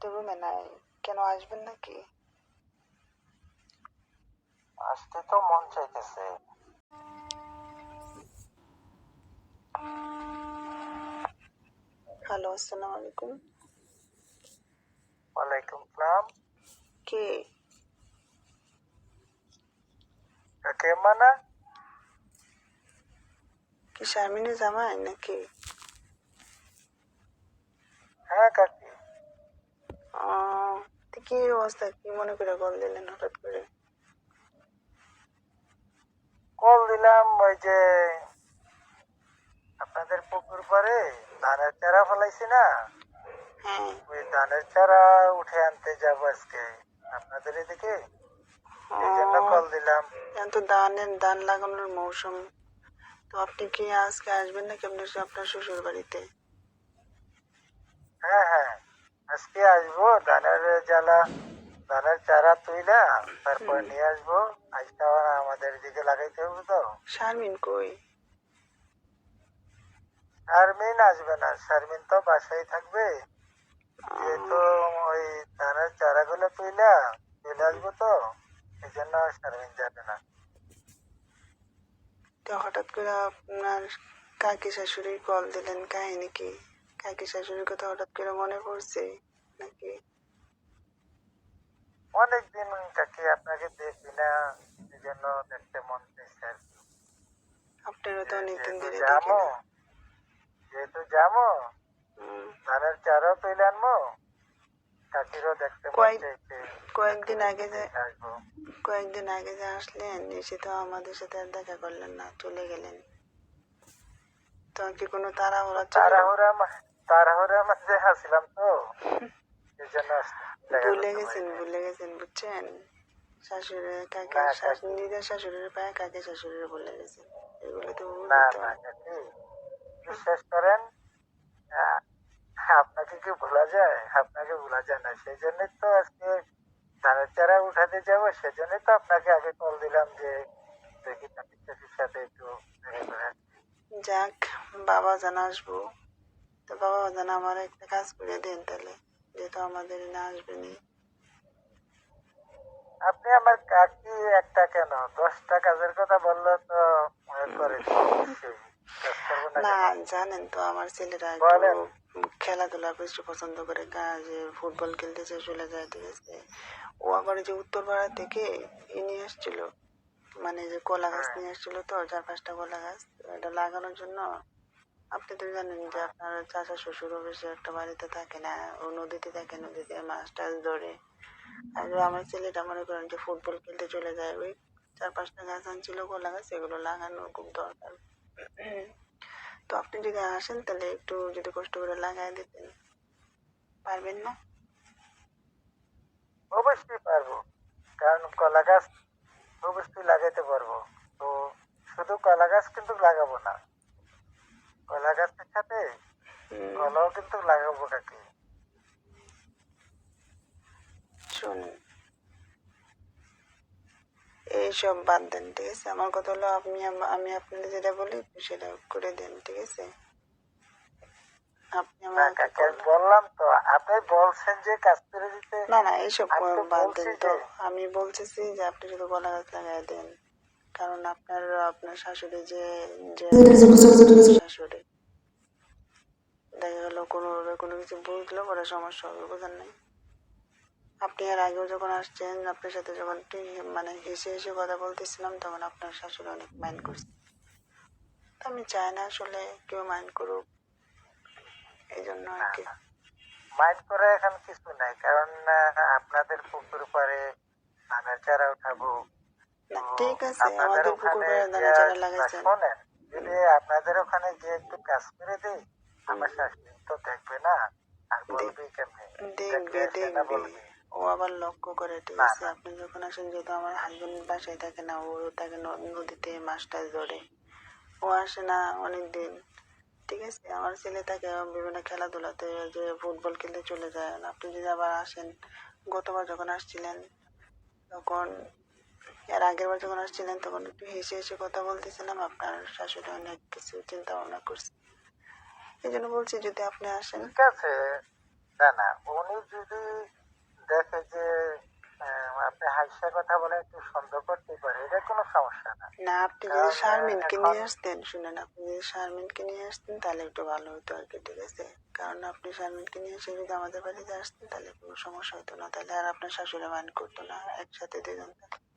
তো রুমে নাই। কেন আসবেন নাকি? আসতে তো মন চাইতেছে। হ্যালো আসসালামু আলাইকুম। ওয়ালাইকুম সালাম। কে? কে মানা? কি শারমিনের জামাই নাকি? হ্যাঁ কাকি কি অবস্থা? কি মনে করে কল দিলেন হঠাৎ করে? কল দিলাম ওই যে আপনাদের পুকুর পারে ধানের চারা ফলাইছি না? হ্যাঁ। ওই ধানের চারা উঠে আনতে যাব আজকে। আপনাদের এদিকে? এই জন্য কল দিলাম। তো ধানের ধান লাগানোর মৌসুম। তো আপনি কি আজকে আসবেন নাকি আপনার আপনার শ্বশুর বাড়িতে হ্যাঁ হ্যাঁ। আজকে আসব ধানের জ্বালা ধানের চারা তুইলা তারপর নিয়ে আসব। আজকে আবার আমাদের দিকে লাগাইতে হবে তো। শারমিন কই? শারমিন আসবে না শারমিন তো বাসায় থাকবে। যেহেতু ওই ধানের চারাগুলো তুইলা চলে আসব তো। এই জন্য শারমিন যাবে না। তো হঠাৎ করে আপনার কাকি শাশুড়ি কল দিলেন কাহিনী কি? কাকি শাশুড়ির কথা হঠাৎ করে মনে পড়ছে নাকি? অনেকদিন কাকি আপনাকে দেখি না এই জন্য দেখতে মন চাইছে আর কি। আপনারও তো অনেকদিন ধরে দেখি না। যেহেতু যাব। ধানের চারাও তুলে আনব কাকিরও দেখতে মন চাইছে কয়েকদিন আগে যে আসব। কয়েকদিন আগে যে আসলেন এসে তো আমাদের সাথে আর দেখা করলেন না চলে গেলেন। তো কি কোনো তারা ওরা তাড়াহুড়া ছিল তাড়াহুড়া মা- তাড়াহুড়া মধ্যে আসছিলাম তো এই জন্য আসতে- দেখা ভুলে গেছেন ভুলে গেছেন বুঝছেন? শাশুড়ি কাকে। নিজের শাশুড়ির পায়ে কাকে শাশুড়ি বলে গেছেন? এগুলো তো না না বিশ্বাস করেন আপনাকে কি ভোলা যায়? আপনাকে ভোলা যায় না। সেই জন্যই তো আজকে ধানের চারা উঠাতে যাব সেজন্যই তো আপনাকে আগে কল দিলাম যে দেখি সাথে একটু দেখা যাক বাবা জানা আসব। তো বাবা জানা আমার একটা কাজ করে দেন তাহলে যেহেতু আমাদের না। আসবেনি আপনি আমার কাকি একটা কেন? দশটা কাজের কথা বলল তো মনে করে। না জানেন তো আমার ছেলেরা খেলাধুলা বেশি পছন্দ করে কাজে ফুটবল খেলতে চায় চলে যায় ঠিক আছে। ও আবার যে উত্তরপাড়া থেকে ই নিয়ে আসছিল মানে যে কলা গাছ হ্যাঁ। নিয়ে আসছিল তো চার পাঁচটা কলা গাছ এটা লাগানোর জন্য আপনি তো জানেন যে আপনার চাচা শ্বশুরও বেশি একটা বাড়িতে থাকে না, ও নদীতে থাকে, নদীতে মাছ টাছ ধরে। আর আমার ছেলেটা মনে করেন যে ফুটবল খেলতে চলে যায়, ওই চার পাঁচটা গাছ আনছিল, কলা গাছ, এগুলো লাগানোর খুব দরকার। তো আপনি যদি আসেন, তাহলে একটু যদি কষ্ট করে লাগাই দিতেন। পারবেন না? অবশ্যই পারব। কারণ কলা গাছ অবশ্যই লাগাইতে পারব। তো শুধু কলা গাছ কিন্তু লাগাবো না। কলা গাছের সাথে কলাও কিন্তু লাগাবো কাকি? শুনুন এইসব বাদ দেন ঠিক আছে? আমার কথা হলো আপনি আমি আপনাদের যেটা বলি সেটা করে দেন ঠিক আছে? আপনি কাকি? বললাম তো আপনি বলছেন যে কাজ করে দিতে। না না এইসব বাদ দেন তো। আমি বলতেছি যে আপনি শুধু কলা গাছ লাগাই দেন। কারণ আপনার আপনার শাশুড়ি যে যে শাশুড়ি। দেখা গেল কোনোভাবে কোনো কিছু বুঝলো পরে সমস্যা হবে বোঝেন নাই। আপনি আর আগেও যখন আসছেন আপনার সাথে যখন মানে হেসে হেসে কথা বলতেছিলাম তখন আপনার শাশুড়ি অনেক মাইন্ড করছে। তো আমি চাই না আসলে কেউ মাইন্ড করুক। এই জন্য আর কি। মাইন্ড করে এখন কিছু নাই কারণ আপনাদের পুকুর পারে ধানের চারা উঠাবো। ঠিক আছে আপনাদের আমাদের পুকুর লাগাইছেন। শোনেন যদি আপনাদের ওখানে গিয়ে একটু কাজ করে দেই আমার শাশুড়ি তো দেখবে না আর বলবি কেমনে দেখবে দেখবে ও আবার লক্ষ্য করে ঠিক আছে? আপনি যখন আসেন যেহেতু আমার হাজবেন্ড বাসায় থাকে না ও থাকে ন- নদীতে মাছ টাছ ধরে। ও আসে না অনেক দিন ঠিক আছে? আমার ছেলে থাকে বিভিন্ন খেলাধুলাতে যে ফুটবল খেলতে চলে যায়। আপনি যদি আবার আসেন গতবার যখন আসছিলেন তখন এর আগের বার যখন আসছিলেন তখন একটু হেসে হেসে কথা বলতেছিলাম আপনার শাশুড়ি অনেক কিছু চিন্তা ভাবনা করছে। এই জন্য বলছি যদি আপনি আসেন। ঠিক আছে। না না উনি যদি দেখে যে আপনি হাসিয়া কথা বলে একটু সন্দেহ করতে পারে এটা কোনো সমস্যা না। না আপনি যদি শারমিনকে নিয়ে আসতেন শুনেন আপনি যদি শারমিনকে নিয়ে আসতেন তাহলে একটু ভালো হতো আর কি ঠিক আছে? কারণ আপনি শারমিনকে নিয়ে এসে যদি আমাদের বাড়িতে আসতেন তাহলে কোনো সমস্যা হতো না। তাহলে আর আপনার শাশুড়ি মাইন্ড করতো না একসাথে দুজন থাকলে।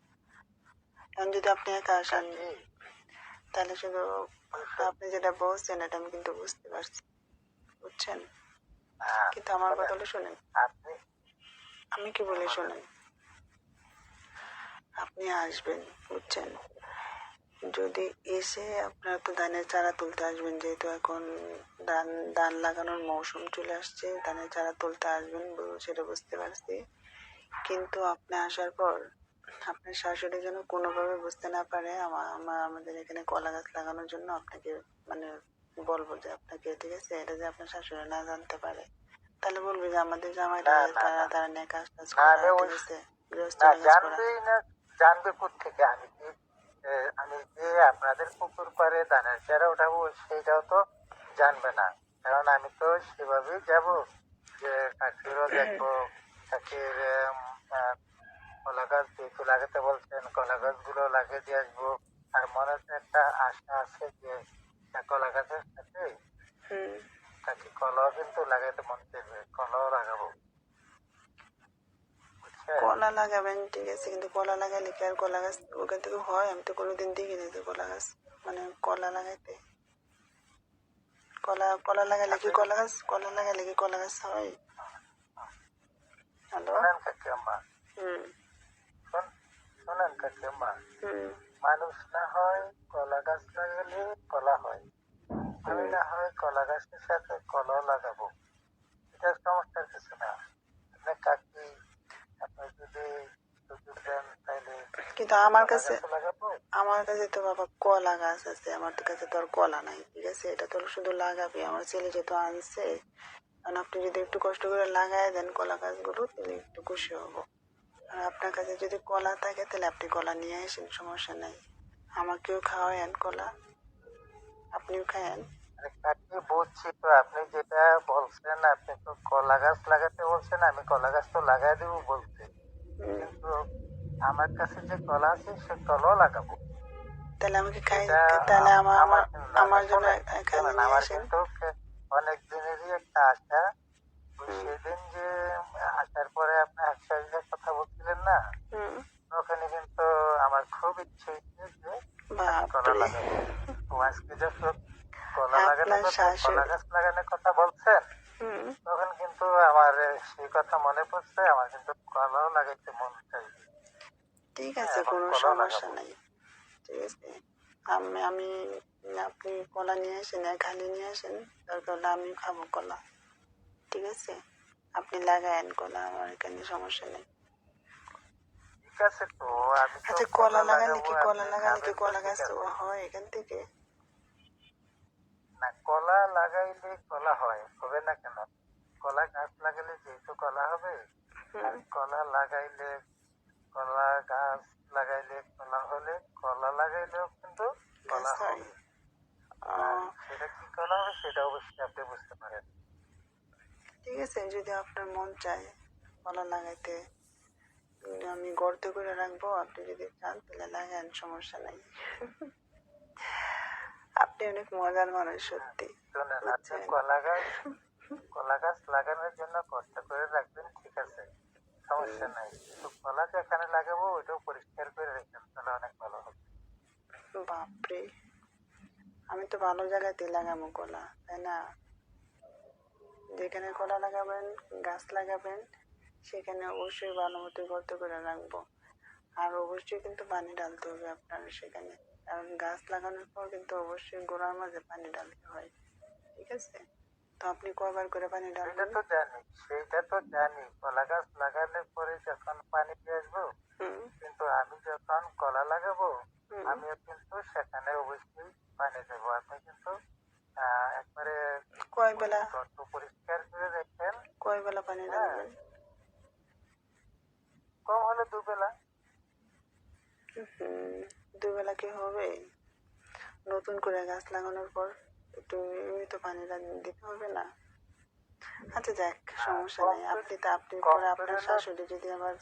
এখন যদি আপনি একা আসেন তাহলে শুধু আপনি যেটা বলছেন এটা আমি কিন্তু বুঝতে পারছি। বুঝছেন? কিন্তু আমার কথাটা শুনেন। আমি কি বলে শোনেন? আপনি আসবেন বুঝছেন? যদি এসে আপনার তো ধানের চারা তুলতে আসবেন যেহেতু এখন ধান ধান লাগানোর মৌসুম চলে আসছে ধানের চারা তুলতে আসবেন সেটা বুঝতে পারছি। কিন্তু আপনি আসার পর আপনার শাশুড়ি যেন কোনোভাবে বুঝতে না পারে আমার আমাদের এখানে কলা গাছ লাগানোর জন্য আপনাকে মানে বলব যে আপনাকে ঠিক আছে? এটা যে আপনার শাশুড়ি না জানতে পারে। তাহলে বলবে যে আমাদের না, তারা তারা নিয়ে কাজ টাজ করে ঠিক আছে? জানবেই না জানবে থেকে আমি কি আমি যে আপনাদের পুকুর পাড়ে ধানের চারা উঠাবো সেটাও তো জানবে না। কারণ আমি তো সেভাবেই যাব। যে কাকিরও দেখব কাকির কলা গাছ যেহেতু লাগাতে বলছেন কলা গাছগুলো লাগিয়ে দিয়ে আসব। আর মনে একটা আশা আছে যে কলা গাছের সাথে তাকে কলাও কিন্তু লাগাতে মন চাইবে কলাও লাগাবো। কলা লাগাবেন ঠিক আছে কিন্তু কলা লাগাইলে কি আর কলা গাছ ওখান থেকে হয়? আমি তো কোনোদিন দেখিনি তো কলা গাছ মানে কলা লাগাইতে। কলা কলা লাগাইলে কি কলা গাছ কলা লাগাইলে কি কলা গাছ হয়? হ্যালো? হুম। শোনেন কাকি আম্মা মানুষ না হয় কলা গাছ লাগালে কলা হয়। আমি না হয় কলা গাছের সাথে কলাও লাগাবো। এটা সমস্যার কিছু না। আপনি কাকি আপনি যদি সুযোগ দেন তাহলে কিন্তু আমার কাছে আমার কাছে তো বাবা কলা গাছ আছে। আমার তো কাছে তো আর কলা নাই ঠিক আছে? এটা তো শুধু লাগাবে। আমার ছেলে যেহেতু আনছে। কারণ আপনি যদি একটু কষ্ট করে লাগাই দেন কলা গাছগুলো তাহলে একটু খুশি হব। আর আপনার কাছে যদি কলা থাকে তাহলে আপনি কলা নিয়ে আসেন সমস্যা নাই। আমাকেও খাওয়ায়েন কলা। আপনিও খায়েন। আরে কাকি বুঝছি তো আপনি যেটা বলছেন আপনি তো কলা গাছ লাগাতে বলছেন আমি কলা গাছ তো লাগাই দেবো বলছি কিন্তু আমার কাছে যে কলা আছে সে কলাও লাগাবো। তাহলে আমাকে খাই তাহলে আমার আমার আমার জন্য আমার কিন্তু অনেক দিনেরই একটা আশা। আসার পরে আপনি হাসির কথা বলছিলেন না? হুম। ওখানে কিন্তু আমার খুব ইচ্ছে যে কলা লাগাবো। আজকে যখন কলা লাগানোর কলা গাছ লাগানোর কথা বলছেন হুম। তখন কিন্তু আমার সেই কথা মনে পড়ছে আমার কিন্তু কলাও লাগাইতে মন চাই ঠিক হ্যাঁ, আছে কোনো সমস্যা নাই। ঠিক আছে। আমি আমি আপনি কলা নিয়ে আসেন হালি নিয়ে আসেন দরকার হলে আমি খাব কলা। ঠিক আছে? আপনি লাগায়েন কলা আমার এখানে সমস্যা নেই। ঠিক আচ্ছা কলা লাগালে কি কলা লাগালে কি কলা গাছ। হয় এখান থেকে? না কলা লাগাইলে কলা হয় হবে না কেন? কলা গাছ লাগালে যেহেতু কলা হবে আর কলা লাগাইলে কলা গাছ লাগাইলে কলা হলে কলা লাগাইলেও কিন্তু কলা হয়। হবে। সেটা কি কলা হবে সেটা অবশ্যই আপনি বুঝতে পারেন। ঠিক আছে যদি আপনার মন চায় কলা লাগাইতে আমি গর্ত করে রাখব আপনি যদি চান তাহলে লাগান সমস্যা নাই। আপনি অনেক মজার মানুষ সত্যি। আপনি কলা গাছ কলা গাছ লাগানোর জন্য কষ্ট করে রাখবেন ঠিক আছে? সমস্যা নাই। কিন্তু কলা যেখানে লাগাবো ওইটাও পরিষ্কার করে রাখবেন তাহলে অনেক ভালো হবে। বাপরে আমি তো ভালো জায়গাতে লাগাবো কলা তাই না? যেখানে কলা লাগাবেন গাছ লাগাবেন সেখানে অবশ্যই ভালো মতো গর্ত করে রাখব। আর অবশ্যই কিন্তু পানি ঢালতে হবে আপনার সেখানে। কারণ গাছ লাগানোর পর কিন্তু অবশ্যই গোড়ার মাঝে পানি ঢালতে হয়। ঠিক আছে? তো আপনি কয়বার করে পানি সেটা তো জানি সেটা তো জানি। কলা গাছ লাগালে পরে যখন পানি দিয়ে আসব কিন্তু আমি যখন কলা লাগাবো আমিও কিন্তু সেখানে অবশ্যই পানি দেবো। আপনি কিন্তু একবারে কয় বেলা পরিষ্কার করে কয় বেলা পানি ঢালবেন? কম হলে দুবেলা। দুবেলা কি হবে? নতুন করে গাছ লাগানোর পর একটু নিয়মিত পানি দিতে হবে না? আচ্ছা যাক সমস্যা কম নেই। আপনি তো আপনি পরে আপনার শাশুড়ি যদি আবার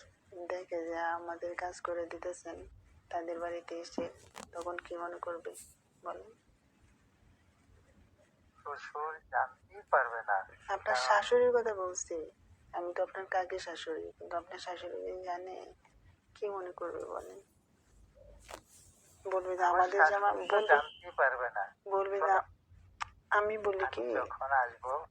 দেখে যে আমাদের কাজ করে দিতেছেন তাদের বাড়িতে এসে তখন কি মনে করবে? বলেন। শ্বশুর জানতেই পারবে না। আপনার শাশুড়ির কথা বলছি। আমি তো আপনার কাকি শাশুড়ি কিন্তু আপনার শাশুড়ি জানে কি মনে করবে বলেন? বলবে যে আমার আমাদের জামা জানতেই পারবে না। বলবে যে আমি বলি কি? যখন আসব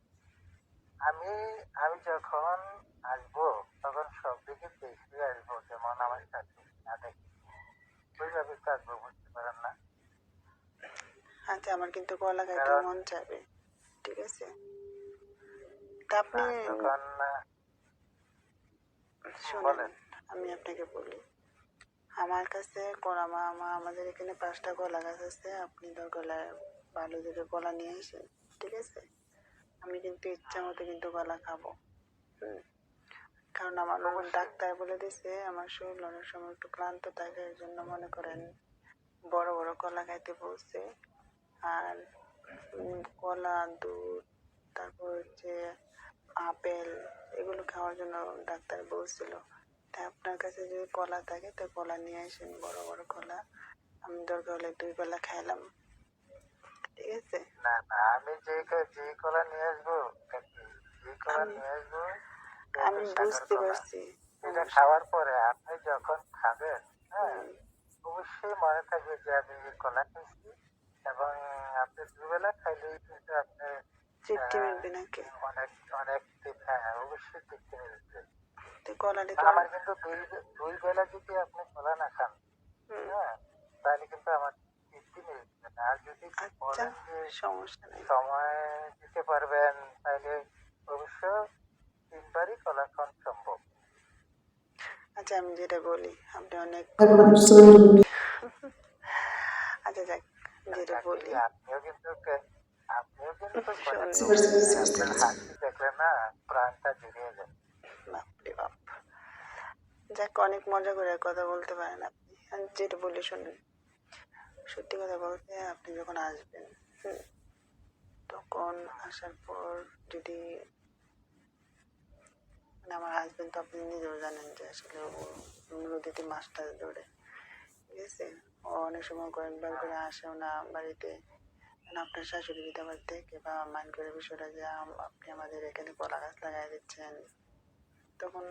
আমি আমি যখন আসব তখন সব দিকে দেখে আসব যেমন আমার শাশুড়ি। না দেখি ওইভাবে আসব বুঝতে পারেন না? আচ্ছা আমার কিন্তু কলা খাইতে কারণ- মন চাবে। ঠিক আছে তা আপনি না, শোনেন। আমি আপনাকে বলি আমার কাছে কলা মা আমাদের এখানে পাঁচটা কলা গাছ আছে আপনি দরকার ভালো দেখে কলা নিয়ে আসেন ঠিক আছে আমি কিন্তু ইচ্ছা মতো কিন্তু কলা খাব হুম কারণ আমার যখন ডাক্তার বলে দিছে আমার শরীর অনেক সময় একটু ক্লান্ত থাকে এই জন্য মনে করেন বড় বড় কলা খাইতে বলছে আর কলা দুধ তারপর হচ্ছে আপেল এগুলো খাওয়ার জন্য ডাক্তার বলছিল। তাই আপনার কাছে যদি কলা থাকে তো কলা নিয়ে আসেন বড় বড় কলা। আমি দরকার হলে দুই বেলা খাইলাম। ঠিক আছে? না না আমি যে যে কলা নিয়ে আসব যে কলা আমি- নিয়ে আসব আমি বুঝতে। পারছি। এটা খাওয়ার পরে আপনি যখন খাবেন হ্যাঁ অবশ্যই মনে থাকবে যে আমি এই কলা খেয়েছি এবং আপনি দুবেলা খাইলেই কিন্তু আপনি তৃপ্তি মিলবে নাকি? অনেক অনেক তৃপ্তি- হ্যাঁ অবশ্যই তৃপ্তি মিলবে। আমার কিন্তু দুই দুই বেলা যদি আপনি কলা না খান হ্যাঁ তাহলে কিন্তু আমার তৃপ্তি মিলবে না। আর যদি আচ্ছা সমস্যা নেই। সময় দিতে পারবেন তাহলে অবশ্য তিনবারই কলা খাওয়ান সম্ভব। আচ্ছা আমি যেটা বলি আপনি অনেক আচ্ছা যাক আপনিও কিন্তু আপনিও কিন্তু কলা শোনেন। আপনার হাসি দেখলে না প্রাণটা জুড়িয়ে যায় বাপরে বাপ যাক অনেক মজা করে কথা বলতে পারেন আপনি আমি যেটা বলি শুনুন সত্যি কথা বলতে আপনি যখন আসবেন তখন আসার পর যদি মানে আমার হাজবেন্ড তো আপনি নিজেও জানেন যে আসলে নদীতে মাছটা ধরে ঠিক আছে অনেক সময় কয়েকবার করে আসেও না বাড়িতে। মানে আপনার শাশুড়ি যদি আবার দেখে বা মাইন্ড করে বিষয়টা যে আপনি আমাদের এখানে কলা গাছ লাগাই দিচ্ছেন, তখন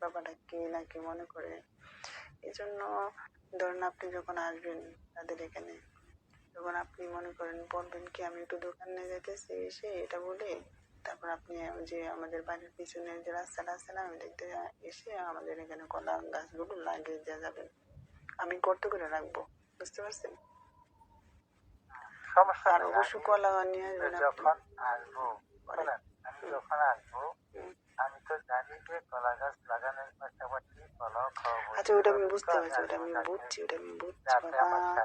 ব্যাপারটা কি না কি মনে করে? এই জন্য ধরেন আপনি যখন আসবেন তাদের এখানে, তখন আপনি মনে করেন, বলবেন কি, আমি একটু দোকানে যেতেছি এসে এটা বলে, তারপর আপনি যে আমাদের বাড়ির পিছনে যে রাস্তাটা আছে না আমি দেখতে এসে আমাদের এখানে কলা গাছগুলো লাগিয়ে দেওয়া যাবেন আমি গর্ত করে রাখব বুঝতে পারছেন? সমস্যা আর নেই কলা নিয়ে আসবেন যখন আসব আমি যখন আসব আমি তো জানি যে কলা গাছ লাগানোর পাশাপাশি খাওয়াবো। আচ্ছা ওটা আমি বুঝতে তো পারছি ওটা আমি বুঝছি ওটা আমি বুঝছি আমার বাবা।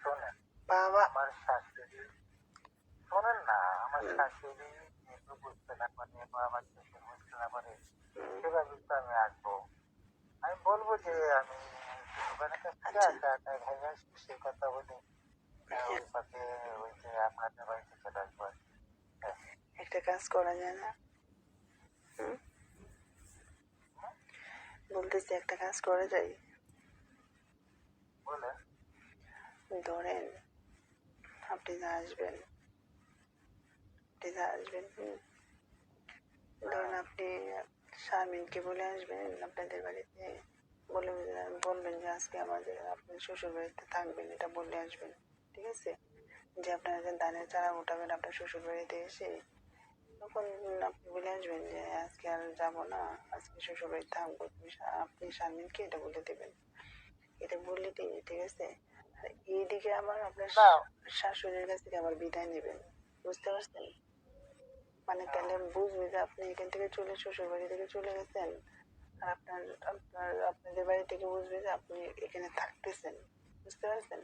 শোনেন বাবা। আমার শাশুড়ি শোনেন না আমার শাশুড়ি যেহেতু বুঝতে না পারে বা আমার শ্বশুর বুঝতে না পারে সেভাবে তো আমি আসব। আমি বলব যে আমি একটা কাজ করা যায় না? বলতেছি একটা কাজ করা যায়? ধরেন আপনি যা আসবেন আপনি যা আসবেন ধরেন আপনি শারমিনকে বলে আসবেন আপনাদের বাড়িতে বলে বলবেন যে আজকে আমাদের আপনি শ্বশুর বাড়িতে থাকবেন এটা বলে আসবেন ঠিক আছে? যে আপনারা যে ধানের চারা উঠাবেন আপনার শ্বশুর বাড়িতে এসে তখন আপনি বলে আসবেন যে আজকে আর যাব না আজকে শ্বশুর বাড়িতে থাকব আপনি শারমিনকে এটা বলে দেবেন। এটা বললে ঠিক আছে? আর এইদিকে আবার আপনার শাশুড়ির কাছ থেকে আবার বিদায় নেবেন বুঝতে পারছেন? মানে তাহলে বুঝবে যে আপনি এখান থেকে চলে শ্বশুর বাড়ি থেকে চলে গেছেন। আপনার আপনার আপনাদের বাড়ি থেকে বুঝবে যে আপনি এখানে থাকতেছেন। বুঝতে পারছেন?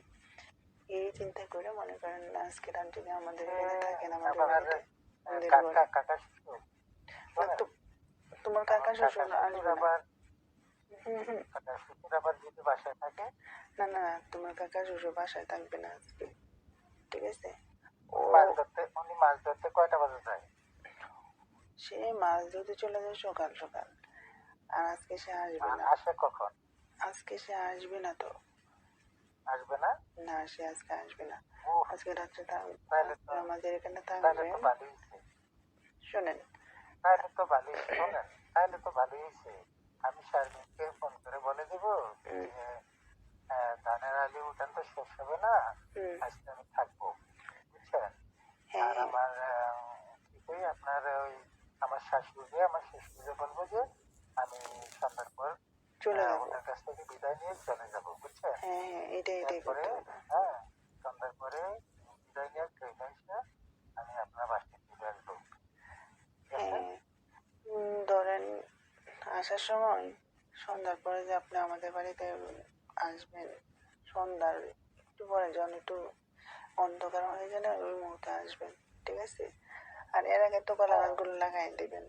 এই চিন্তা করে মনে করেন আজকে রাত আমাদের এখানে থাকেন আমাদের তোমার কাকা শ্বশুর আসবে না। না না তোমার কাকা শ্বশুর বাসায় থাকবে না আজকে। ঠিক আছে? মাছ ধরতে উনি মাছ ধরতে কয়টা বাজে যায়? সে মাছ ধরতে চলে যায় সকাল সকাল। আর আজকে সে আসবে না। আসে কখন? আজকে সে আসবে না তো। আসবে না? না সে আজকে আসবে না। ও আজকে রাত্রে আমাদের এখানে থাকবে। শোনেন। তাহলে তো ভালোই শোনেন তাহলে তো ভালোই হয়েছে। আমি শারমিনকে ফোন করে বলে দেবো ধানের আলি উঠান তো শেষ হবে না। আজকে আমি থাকব। বুঝছেন? হ্যাঁ। আর আমার কি কই, আপনার ওই আমার শাশুড়ি আমার শ্বশুরে বলব যে চলে আহ, যাব। কাছ থেকে বিদায় নিয়ে চলে যাব বুঝছেন? হ্যাঁ হ্যাঁ এটাই এটাই করতে হবে হ্যাঁ সন্ধ্যার পরে বিদায় নিয়ে ট্রেনে এসে আমি আপনার বাসটি চলে আসব? হ্যাঁ ধরেন আসার সময় সন্ধ্যার পরে যে আপনি আমাদের বাড়িতে আসবেন সন্ধ্যার একটু পরে যখন একটু অন্ধকার হয়ে গেলে ওই মুহূর্তে আসবেন ঠিক আছে? আর এর আগে তো কলা গাছগুলো লাগাই দিবেন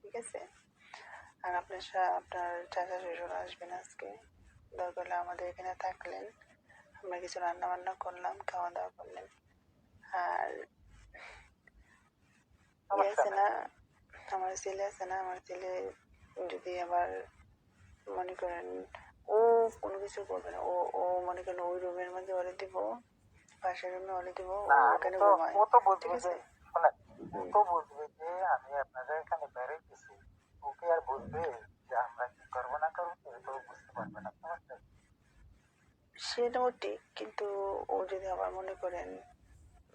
ঠিক আছে? আর আপনার আপনার চাচা শ্বশুর আসবেন আজকে। দরকার হলে আমাদের এখানে থাকলেন। আমরা কিছু রান্না বান্না করলাম খাওয়া দাওয়া করলেন। আর ইয়ে আছে না আমার ছেলে আছে না আমার ছেলে যদি আবার মনে করেন ও কোনো কিছু করবে না ও ও মনে করেন ওই রুমের মধ্যে ওরে দিব পাশের রুমে ওরে দিব ওখানে ঘুমায়। ও তো ঠিক বুঝবে আছে? যে ও তো বুঝবে যে আমি আপনাদের এখানে ওকে আর বুঝবে যে আমরা কি করব না করব তো বুঝতে পারবে না? সেটাও ঠিক কিন্তু ও যদি আবার মনে করেন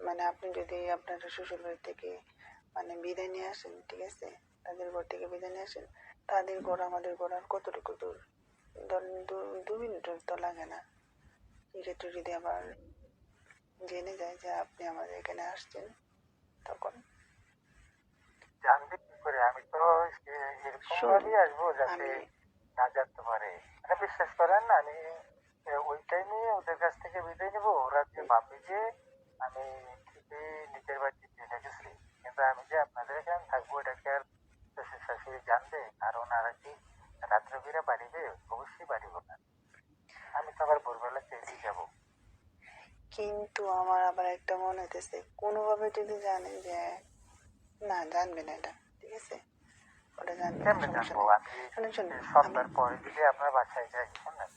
মানে আপনি যদি আপনার শ্বশুর বাড়ি থেকে মানে বিদায় নিয়ে আসেন ঠিক আছে? তাদের ঘর থেকে বিদায় নিয়ে আসেন তাদের ঘর আমাদের ঘর আর কতটুকু দূর? ধরেন দু- মিনিটের তো লাগে না। সেক্ষেত্রে যদি আবার জেনে যায় যে আপনি আমাদের এখানে আসছেন তখন? জানবে করে আমি তো এরকম ভাবেই আসব যাতে না জানতে পারে। মানে বিশ্বাস করেন আমি এ, ওই টাইমে ওদের কাছ থেকে বিদায় নেব। ওরা যে ভাববে যে আমি ঠিকই নিজের বাড়িতে চলে গেছি কিন্তু আমি যে আপনাদের এখানে থাকব এটাকে আর শ্বশুর শাশুড়ি জানবে? আর ওনারা কি রাত্রে বেরা বাড়িবে অবশ্যই বাড়িব না। আমি তো আবার ভোরবেলা চেয়ে যাব। কিন্তু আমার আবার একটা মনে হইতেছে কোনোভাবে যদি জানে যে না জানবে না এটা। ঠিক আছে? ওটা জানবে না কেমনে সমস্যা জানব নেই আমি শুনুন শুনুন সন্ধ্যার পরে যদি আপনার বাসায় যাই শুনলেন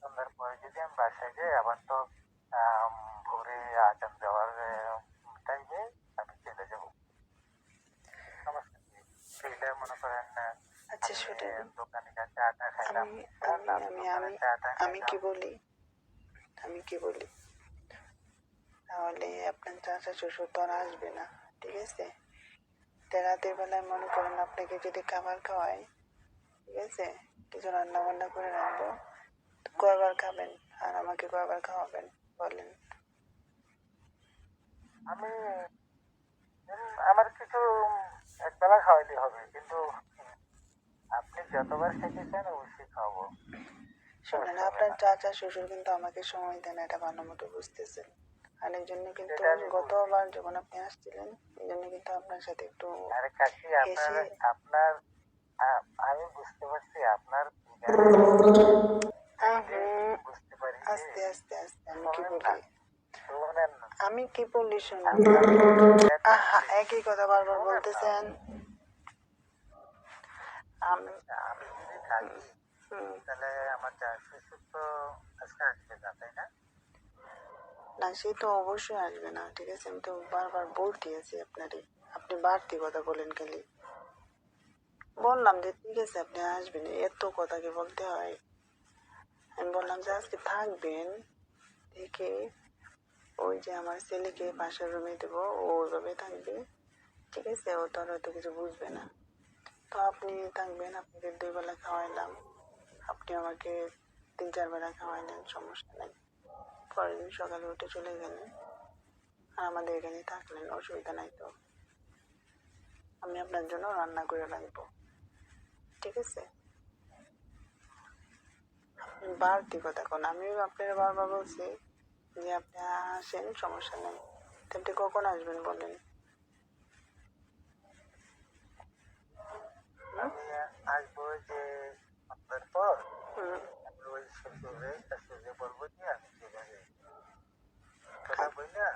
সন্ধ্যার পরে যদি আমি বাসায় যাই আবার তো ভোরে আজান দেওয়ার টাইমে আমি চলে যাব। সেইটা মনে করেন আচ্ছা শুনেন। দোকানে কাছে আটা খাইলাম আমি কি বলি? আমি কি বলি? তাহলে আপনার চাচা শ্বশুর তো আর আসবে না ঠিক আছে? রাতের বেলায় মনে করেন আপনাকে যদি খাবার খাওয়াই ঠিক আছে? কিছু রান্না বান্না করে রাখব। কয়বার খাবেন? আর আমাকে কয়বার খাওয়াবেন? বলেন। আমি আমার কিছু একবেলা খাওয়াইতে হবে কিন্তু আপনি যতবার খেতে চান অবশ্যই খাওয়াবো। শোনেন আপনার চাচা শ্বশুর কিন্তু আমাকে সময় দেন এটা ভালো মতো বুঝতেছেন। আর এই জন্য কিন্তু গতবার যখন আপনি আসছিলেন এই জন্য কিন্তু আপনার সাথে একটু আপনার আপনার আমি বুঝতে পারছি আপনার আস্তে আস্তে আস্তে আমি কি বলি। আমি কি বলি শুনুন? আহা একই কথা বারবার বলতেছেন। আমি আমি যদি থাকি তাহলে আমার শ্বশুর তো আজকে আসবে না তাই না? না, সে তো অবশ্যই আসবে না, ঠিক আছে? আমি তো বারবার বলতে আছি আপনারই আপনি বাড়তি কথা বলেন খালি। বললাম যে, ঠিক আছে, আপনি আসবেন। এত কথা কি বলতে হয়। আমি বললাম যে, আজকে থাকবেন থেকে ওই যে আমার ছেলেকে পাশের রুমে দেবো, ও ওইভাবে থাকবে। ঠিক আছে? ও তো আর হয়তো কিছু বুঝবে না। তো আপনি থাকবেন, আপনাকে দুই বেলা খাওয়াইলাম। আপনি আমাকে তিন, চার বেলা খাওয়াইলেন, সমস্যা নেই। পরের দিন সকালে উঠে চলে গেলেন। আর আমাদের এখানে থাকলেন অসুবিধা নাই তো। আমি আপনার জন্য রান্না করে রাখব। ঠিক আছে? আপনি বাড়তি কথা কোন। আমিও আপনার বারবার বলছি যে আপনি আসেন সমস্যা নেই। আপনি কখন আসবেন বলেন? আমি আসব যে আপনার পর। হুম, আমি ওই বলব যে আমি কথাটা বললা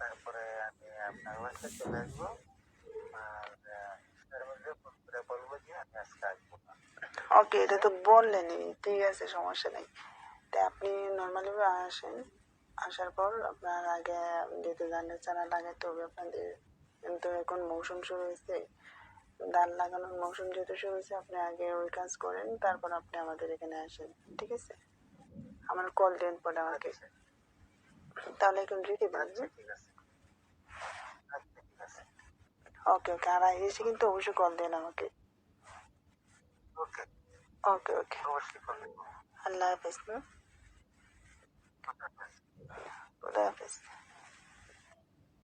তারপরে আমি আপনার বাসায় চলে আসব। আর বলব যে আমি আজকে আসব ওকে এটা তো বললেনি ঠিক আছে সমস্যা নেই। তা আপনি নর্মালি আসেন। আসার পর আপনার আগে যদি ধানের চারা লাগাতে হবে আপনাদের কিন্তু এখন মৌসুম শুরু হয়েছে। ধান লাগানোর মৌসুম যেহেতু শুরু হয়েছে আপনি আগে ওই কাজ করেন তারপর আপনি আমাদের এখানে আসেন ঠিক আছে? আমার কল দিন পরে আমাকে। আচ্ছা। তাহলে এখন রেখে দেন আচ্ছা ঠিক আছে আচ্ছা ঠিক আছে ওকে ওকে আর এসে কিন্তু অবশ্যই কল দেন আমাকে ওকে ওকে ওকে অবশ্যই করবেন আল্লাহ হাফেজ হুম? খুদা হাফেজ